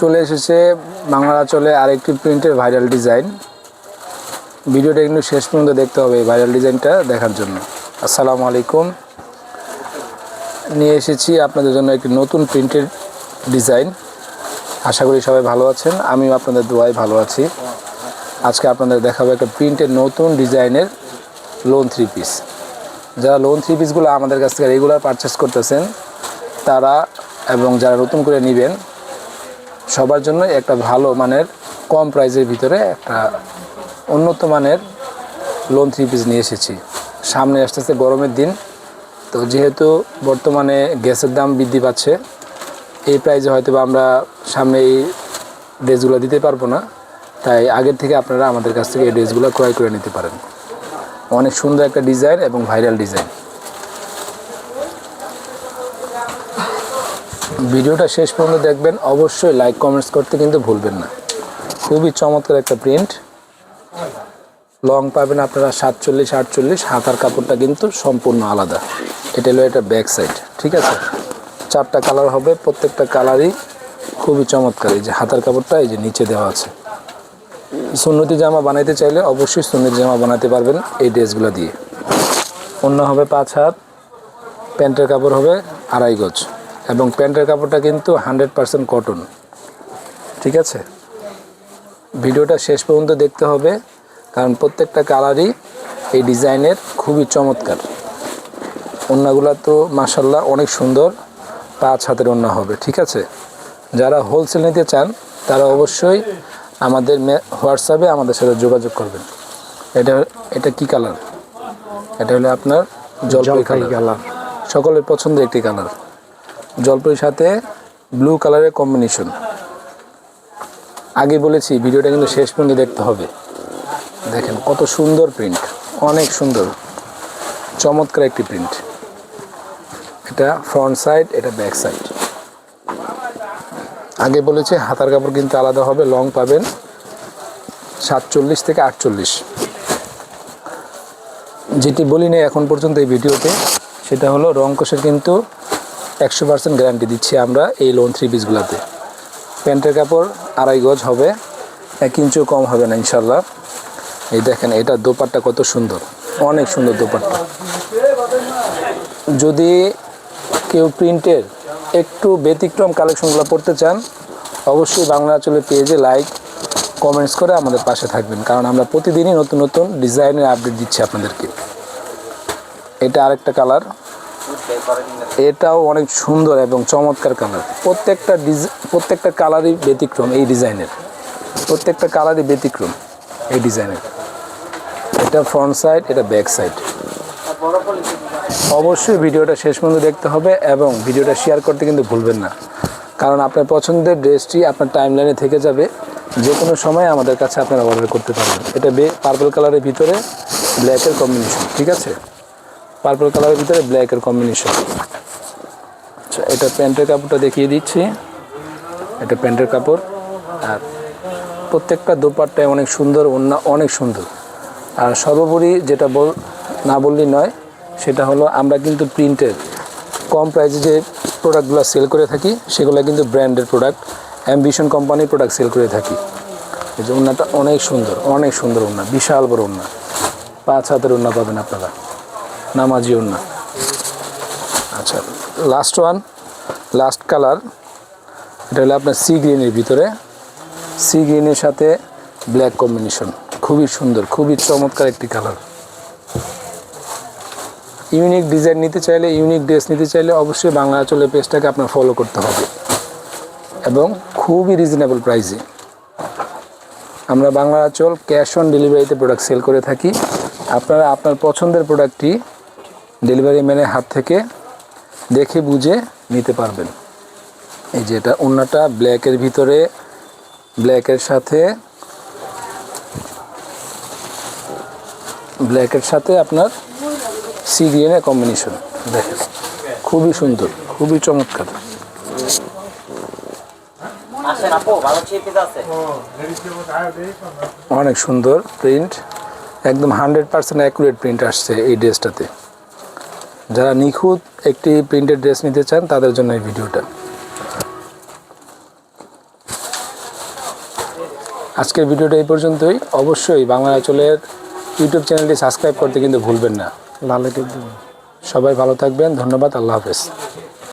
চলে এসেছে বাংলা চলে আরেকটি প্রিন্টের ভাইরাল ডিজাইন ভিডিওটা কিন্তু শেষ পর্যন্ত দেখতে হবে এই ভাইরাল ডিজাইনটা দেখার জন্য। আসসালামু আলাইকুম। নিয়ে এসেছি আপনাদের জন্য একটি নতুন প্রিন্টের ডিজাইন আশা করি সবাই ভালো আছেন, আমিও আপনাদের দোয়ায় ভালো আছি। আজকে আপনাদের দেখাবো একটা প্রিন্টের নতুন ডিজাইনের লোন থ্রি পিস যারা লোন থ্রি পিসগুলো আমাদের কাছ থেকে রেগুলার পারচেস করতেছেন, তারা এবং যারা নতুন করে নেবেন সবার জন্য একটা ভালো মানের কম প্রাইজের ভিতরে একটা উন্নত মানের লোন থ্রি পিস নিয়ে এসেছি। সামনে আসতেছে গরমের দিন, তো যেহেতু বর্তমানে গ্যাসের দাম বৃদ্ধি পাচ্ছে, এই প্রাইজে হয়তো বা আমরা সামনে এই ড্রেসগুলো দিতে পারব না, তাই আগের থেকে আপনারা আমাদের কাছ থেকে এই ড্রেসগুলো ক্রয় করে নিতে পারেন। অনেক সুন্দর একটা ডিজাইন এবং ভাইরাল ডিজাইন ভিডিওটা শেষ পর্যন্ত দেখবেন। অবশ্যই লাইক কমেন্টস করতে কিন্তু ভুলবেন না। খুবই চমৎকার একটা প্রিন্ট লং পাবেন আপনারা সাতচল্লিশ, আটচল্লিশ। হাতার কাপড়টা কিন্তু সম্পূর্ণ আলাদা। এটা হলো এটা ব্যাক সাইড ঠিক আছে? চারটা কালার হবে, প্রত্যেকটা কালারই খুবই চমৎকার। এই যে হাতার কাপড়টা, এই যে নিচে দেওয়া আছে। সুন্নতি জামা বানাইতে চাইলে অবশ্যই সুন্নতি জামা বানাতে পারবেন এই ড্রেসগুলো দিয়ে। অন্য হবে পাঁচ হাত। প্যান্টের কাপড় হবে আড়াই গজ। এবং প্যান্টের কাপড়টা কিন্তু হান্ড্রেড পারসেন্ট কটন। ঠিক আছে? ভিডিওটা শেষ পর্যন্ত দেখতে হবে কারণ প্রত্যেকটা কালারই এই ডিজাইনের খুবই চমৎকার। ওড়নাগুলো তো মাসাল্লাহ অনেক সুন্দর পাঁচ হাতের ওড়না হবে ঠিক আছে? যারা হোলসেল নিতে চান তারা অবশ্যই আমাদের হোয়াটসঅ্যাপে আমাদের সাথে যোগাযোগ করবেন। এটা এটা কি কালার? এটা হলো আপনার জলপাই কালার। সকলের পছন্দের একটি কালার। জলপাইয়ের সাথে ব্লু কালারের কম্বিনেশন আগে বলেছি, ভিডিওটা কিন্তু শেষ পর্যন্ত দেখতে হবে। দেখেন, কত সুন্দর প্রিন্ট অনেক সুন্দর। চমৎকার একটি প্রিন্ট এটা ফ্রন্ট সাইড এটা ব্যাক সাইড আগে বলেছে, হাতার কাপড় কিন্তু আলাদা হবে লং পাবেন সাতচল্লিশ থেকে আটচল্লিশ। যেটি বলি নেই এখন পর্যন্ত এই ভিডিওতে, সেটা হলো রং কষের কিন্তু একশো পার্সেন্ট গ্যারান্টি দিচ্ছি আমরা এই লোন থ্রি পিসগুলোতে প্যান্টের কাপড় আড়াই গজ হবে, এক ইঞ্চিও কম হবে না ইনশাল্লাহ এই দেখেন, এটা দোপাট্টা কত সুন্দর, অনেক সুন্দর দোপাট্টা। যদি কেউ প্রিন্টের একটু ব্যতিক্রম কালেকশনগুলো পড়তে চান, অবশ্যই বাংলা চলে পেজে লাইক কমেন্টস করে আমাদের পাশে থাকবেন। কারণ আমরা প্রতিদিনই নতুন নতুন ডিজাইনের আপডেট দিচ্ছি আপনাদেরকে। এটা আরেকটা কালার এটাও অনেক সুন্দর এবং চমৎকার কালার প্রত্যেকটা প্রত্যেকটা কালারই ব্যতিক্রম এই ডিজাইনের। প্রত্যেকটা কালারই ব্যতিক্রম এই ডিজাইনের। এটা ফ্রন্ট সাইড এটা ব্যাক সাইড অবশ্যই ভিডিওটা শেষ পর্যন্ত দেখতে হবে এবং ভিডিওটা শেয়ার করতে কিন্তু ভুলবেন না। কারণ আপনার পছন্দের ড্রেসটি আপনার টাইমলাইনে থেকে যাবে। যে কোনো সময় আমাদের কাছে আপনারা অর্ডার করতে পারবেন। এটা বে পার্পল কালারের ভিতরে ব্ল্যাকের কম্বিনেশন ঠিক আছে? পার্পল কালারের ভিতরে ব্ল্যাকের কম্বিনেশন আচ্ছা এটা প্যান্টের কাপড়টা দেখিয়ে দিচ্ছি। এটা প্যান্টের কাপড়। আর প্রত্যেকটা দোপাট্টায় অনেক সুন্দর, অন্য অনেক সুন্দর। আর সর্বোপরি যেটা বল, না বললেই নয়, সেটা হলো আমরা কিন্তু প্রিন্টের কম প্রাইসে যে প্রোডাক্টগুলো সেল করে থাকি, সেগুলো কিন্তু ব্র্যান্ডের প্রোডাক্ট অ্যাম্বিশন কোম্পানির প্রোডাক্ট সেল করে থাকি। এই যে অনেক সুন্দর অনেক সুন্দর ওনা বিশাল বড় ওনা পাঁচ হাতের ওনা পাবেন আপনারা। নামাজি ওনা আচ্ছা লাস্ট ওয়ান লাস্ট কালার এটা হলো আপনার সি গ্রিনের ভিতরে। সি গ্রিনের সাথে ব্ল্যাক কম্বিনেশন খুবই সুন্দর, খুবই চমৎকার একটি কালার ইউনিক ডিজাইন নিতে চাইলে ইউনিক ড্রেস নিতে চাইলে অবশ্যই বাংলা আঁচলের পেজটাকে আপনার ফলো করতে হবে। এবং খুবই রিজনেবল প্রাইসে আমরা বাংলা আঁচল ক্যাশ অন ডেলিভারিতে প্রোডাক্ট সেল করে থাকি। আপনারা আপনার পছন্দের প্রোডাক্টটি ডেলিভারি ম্যানের হাত থেকে দেখে বুঝে নিতে পারবেন। এই যে এটা অন্যটা ব্ল্যাকের ভিতরে ব্ল্যাকের সাথে ব্ল্যাকের সাথে আপনার সি গ্রিনের কম্বিনেশন। দেখেন খুবই সুন্দর খুবই চমৎকার। অনেক সুন্দর প্রিন্ট একদম হান্ড্রেড পার্সেন্ট অ্যাকুরেট প্রিন্ট আসছে এই ড্রেসটাতে। যারা নিখুঁত একটি প্রিন্টেড ড্রেস নিতে চান তাদের জন্য এই ভিডিওটা। আজকের ভিডিওটা এই পর্যন্তই। অবশ্যই বাংলা আচলের ইউটিউব চ্যানেলটি সাবস্ক্রাইব করতে কিন্তু ভুলবেন না। লালে সবাই ভালো থাকবেন। ধন্যবাদ। আল্লাহ হাফেজ।